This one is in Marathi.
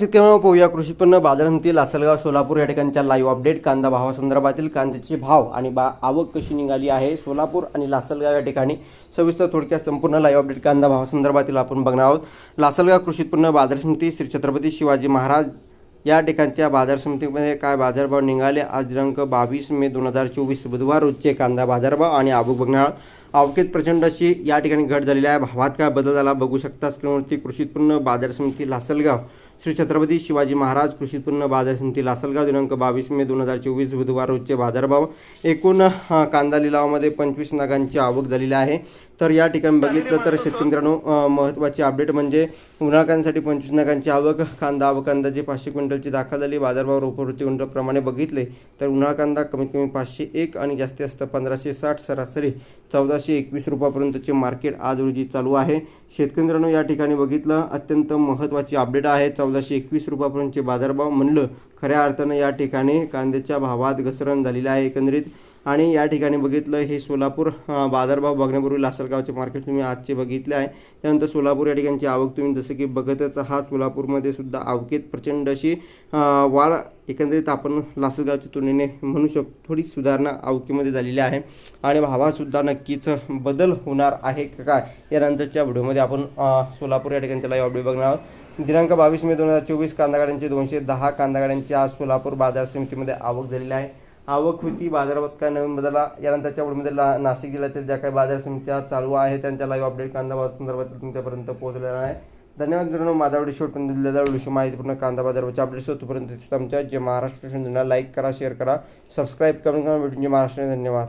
शेतकऱ्यांना पोहूया. कृषी उत्पन्न बाजार समिती लासलगाव सोलापूर या ठिकाणच्या लाईव्ह अपडेट कांदा भावासंदर्भातील कांद्याचे भाव आणि बा आवक कशी निघाली आहे? सोलापूर आणि लासलगाव या ठिकाणी सविस्तर थोडक्यात संपूर्ण लाईव्ह अपडेट कांदा भावासंदर्भातील आपण बघणार आहोत. लासलगाव कृषी उत्पन्न बाजार समिती श्री छत्रपती शिवाजी महाराज या ठिकाणच्या बाजार समितीमध्ये काय बाजारभाव निघाले? आज दिनांक बावीस मे दोन हजार चोवीस बुधवार रोजचे कांदा बाजारभाव आणि आवक बघणार आहोत. आवकेत प्रचंड अशी या ठिकाणी घट झालेली आहे. भावात काय बदल झाला बघू शकता. स्क्रीनवरती कृषी उत्पन्न बाजार समिती लासलगाव. श्री छत्रपती शिवाजी महाराज कृषी उत्पन्न बाजार समिती लासलगाव दिनांक बावीस मे दोन हजार चोवीस बुधवार रोजचे बाजारभाव. एकूण कांदा लिलावामध्ये पंचवीस नगांची आवक झालेली आहे. तर या ठिकाणी बघितलं तर शेतकऱ्यांनो महत्त्वाची अपडेट म्हणजे उन्हाळकांसाठी पंचवीस नगांची आवक कांदा आवक अंदाजे पाचशे क्विंटलची दाखल झाली. बाजारभाव रोख प्रति क्विंटलप्रमाणे बघितले तर उन्हाळ कांदा कमीत कमी पाचशे एक आणि जास्तीत जास्त पंधराशे साठ सरासरी चौदा चौदाशे एकवीस रुपयापर्यंतचे मार्केट आज रोजी चालू आहे. शेतकरी या ठिकाणी बघितलं अत्यंत महत्त्वाची अपडेट आहे. चौदाशे एकवीस रुपयापर्यंतचे बाजारभाव म्हणलं खऱ्या अर्थानं या ठिकाणी कांद्याच्या भावात घसरण झालेली आहे एकंदरीत. आणि या ठिकाणी बघितलं हे सोलापूर बाजारभाव बघण्यापूर्वी लासलगावचे मार्केट तुम्ही आजचे बघितले आहे. त्यानंतर सोलापूर या ठिकाणची आवक तुम्ही जसं की बघतच आहात सोलापूरमध्ये सुद्धा आवकेत प्रचंड अशी वाढ एकंदरीत आपण लासलगावच्या तुलनेने म्हणू शकतो थोडी सुधारणा आवकीमध्ये झालेली आहे. आणि भावातसुद्धा नक्कीच बदल होणार आहे का काय यानंतरच्या व्हिडिओमध्ये आपण सोलापूर या ठिकाणच्या लाईव्ह अपडेट बघणार आहोत. दिनांक बावीस मे दोन हजार चोवीस कांदा गाड्यांचे दोनशे दहा कांदा गाड्यांची आज सोलापूर बाजार समितीमध्ये आवक झालेली आहे. आवक होती बाजारात काय नवीन बदला यानंतरच्या वेळेमध्ये ला नाशिक जिल्ह्यातील ज्या काही बाजार समित्या चालू आहे त्यांच्या लाईव्ह अपडेट कांदा बाजार संदर्भात तुमच्यापर्यंत पोहोचलेला आहे. धन्यवाद मित्रांनो माझा व्हिडिओ शेवटपर्यंत दिलेला व्हिडिओ माहितीपूर्ण कांदा बाजाराच्या अपडेट्स तोपर्यंत आमच्या जे महाराष्ट्र लाईक करा शेअर करा सबस्क्राईब करून करा भेटून जे महाराष्ट्र धन्यवाद.